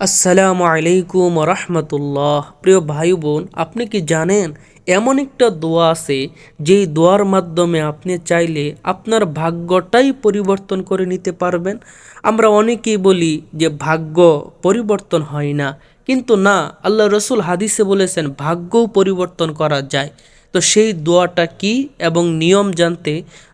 আসসালামু আলাইকুম রহমতুল্লাহ। প্রিয় ভাই বোন আপনি কি জানেন, এমন একটা দোয়া আছে, যেই দোয়ার মাধ্যমে আপনি চাইলে আপনার ভাগ্যটাই পরিবর্তন করে নিতে পারবেন। আমরা অনেকেই বলি যে, ভাগ্য পরিবর্তন হয় না। কিন্তু না, আল্লাহ রসুল হাদিসে বলেছেন, ভাগ্যও পরিবর্তন করা যায়। তো সেই দোয়াটা কি এবং নিয়ম জানতে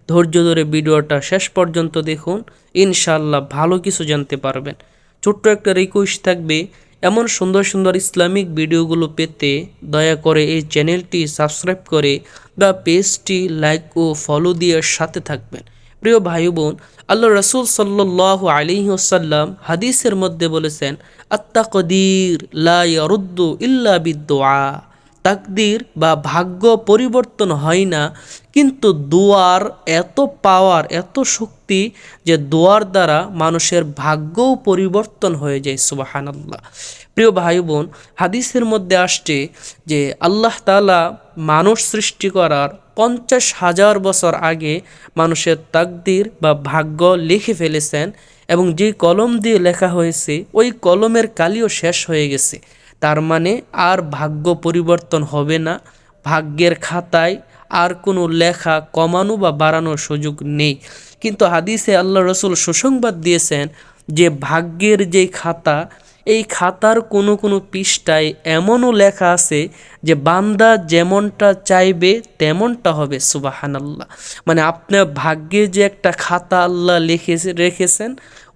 ধৈর্য ধরে ভিডিওটা শেষ পর্যন্ত দেখুন। ইনশাল্লাহ ভালো কিছু জানতে পারবেন। ছোট্ট একটা রিকোয়েস্ট থাকবে, এমন সুন্দর সুন্দর ইসলামিক ভিডিওগুলো পেতে দয়া করে এই চ্যানেলটি সাবস্ক্রাইব করে বা পেজটি লাইক ও ফলো দিয়ে সাথে থাকবেন। প্রিয় ভাই বোন আল্লাহ রসুল সাল্লাহ আলী ওসাল্লাম হাদিসের মধ্যে বলেছেন আত্মা কদির লা ইয়ারুদ্দু ইল্লা বিদ্দোয়া তাকদির বা ভাগ্য পরিবর্তন হয় না, কিন্তু দোয়ার এত পাওয়ার এত শক্তি যে দোয়ার দ্বারা মানুষের ভাগ্যও পরিবর্তন হয়ে যায়, সুবাহানাল্লাহ। প্রিয় ভাই বোন, হাদিসের মধ্যে আসছে যে আল্লাহ তালা মানুষ সৃষ্টি করার পঞ্চাশ হাজার বছর আগে মানুষের তাকদির বা ভাগ্য লিখে ফেলেছেন এবং যে কলম দিয়ে লেখা হয়েছে, ওই কলমের কালিও শেষ হয়ে গেছে। তার মানে আর ভাগ্য পরিবর্তন হবে না। ভাগ্যের খাতায় আর কোনো লেখা কমানো বা বাড়ানোর সুযোগ নেই। কিন্তু হাদিসে আল্লাহ রসুল সুসংবাদ দিয়েছেন যে ভাগ্যের যে খাতা, এই খাতার কোনো কোনো পৃষ্ঠায় এমনও লেখা আছে যে বান্দা যেমনটা চাইবে তেমনটা হবে সুবাহান আল্লাহ মানে আপনার ভাগ্যে যে একটা খাতা আল্লাহ লিখে রেখেছেন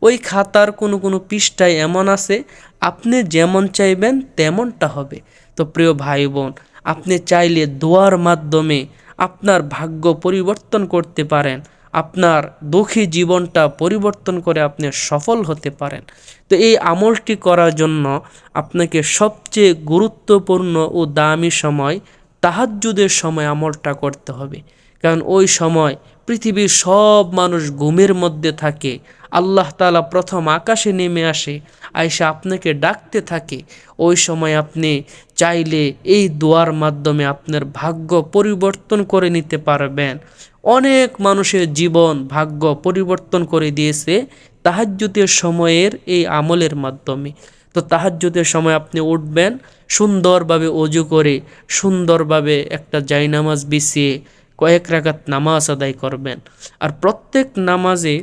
ওই খাতার কোনো কোনো পৃষ্ঠায় এমন আছে, আপনি যেমন চাইবেন তেমনটা হবে। তো প্রিয় ভাই বোন আপনি চাইলে দোয়ার মাধ্যমে আপনার ভাগ্য পরিবর্তন করতে পারেন। আপনার দুঃখী জীবনটা পরিবর্তন করে আপনি সফল হতে পারেন। তো এই আমলটি করার জন্য আপনাকে সবচেয়ে গুরুত্বপূর্ণ ও দামি সময় তাহাজ্জুদের সময় আমলটা করতে হবে। কারণ ওই সময় পৃথিবীর সব মানুষ ঘুমের মধ্যে থাকে। আল্লাহ তালা প্রথম আকাশে নেমে আসে আয়সা আপনাকে ডাকতে থাকে। ওই সময় আপনি চাইলে এই দোয়ার মাধ্যমে আপনার ভাগ্য পরিবর্তন করে নিতে পারবেন। অনেক মানুষের জীবন ভাগ্য পরিবর্তন করে দিয়েছে তাহাজ্যুতের সময়ের এই আমলের মাধ্যমে। তো তাহাজ্যুতের সময় আপনি উঠবেন, সুন্দরভাবে অজু করে সুন্দরভাবে একটা জাইনামাজ বিছিয়ে কয়েক রাগাত নামাজ আদায় করবেন। আর প্রত্যেক নামাজে,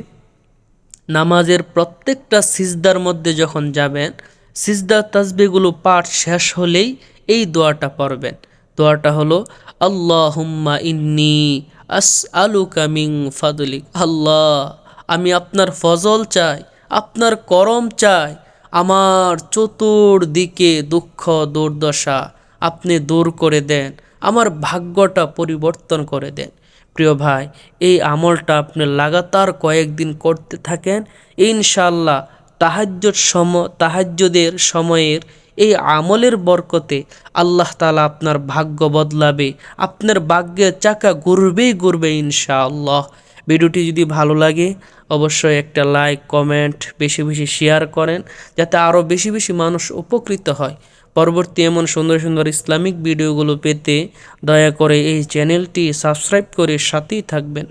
নামাজের প্রত্যেকটা সিজদার মধ্যে যখন যাবেন সিজদার তাজবিগুলো পাঠ শেষ হলেই এই দোয়াটা পড়বেন। দোয়াটা হলো আল্লাহ হুম্মা ইন্নি আস আলু কামিং ফাদুলিক। আল্লাহ, আমি আপনার ফজল চাই, আপনার করম চাই, আমার চতুর্দিকে দুঃখ দুর্দশা আপনি দূর করে দেন। আমার ভাগ্যটা পরিবর্তন করে দেন। প্রিয় ভাই, এই আমলটা আপনি লাগাতার কয়েকদিন করতে থাকেন। ইনশাল্লাহ তাহাজ্যর সম তাহাজ্যদের সময়ের এই আমলের বরকতে আল্লাহ তালা আপনার ভাগ্য বদলাবে, আপনার ভাগ্যের চাকা ঘুরবেই ঘুরবে ইনশাআল্লাহ। ভিডিওটি যদি ভালো লাগে, অবশ্যই একটা লাইক, কমেন্ট, বেশি বেশি শেয়ার করেন, যাতে আরও বেশি বেশি মানুষ উপকৃত হয়। পরবর্তী এমন সুন্দর সুন্দর ইসলামিক ভিডিওগুলো পেতে দয়া করে এই চ্যানেলটি সাবস্ক্রাইব করে সাথেই থাকবেন।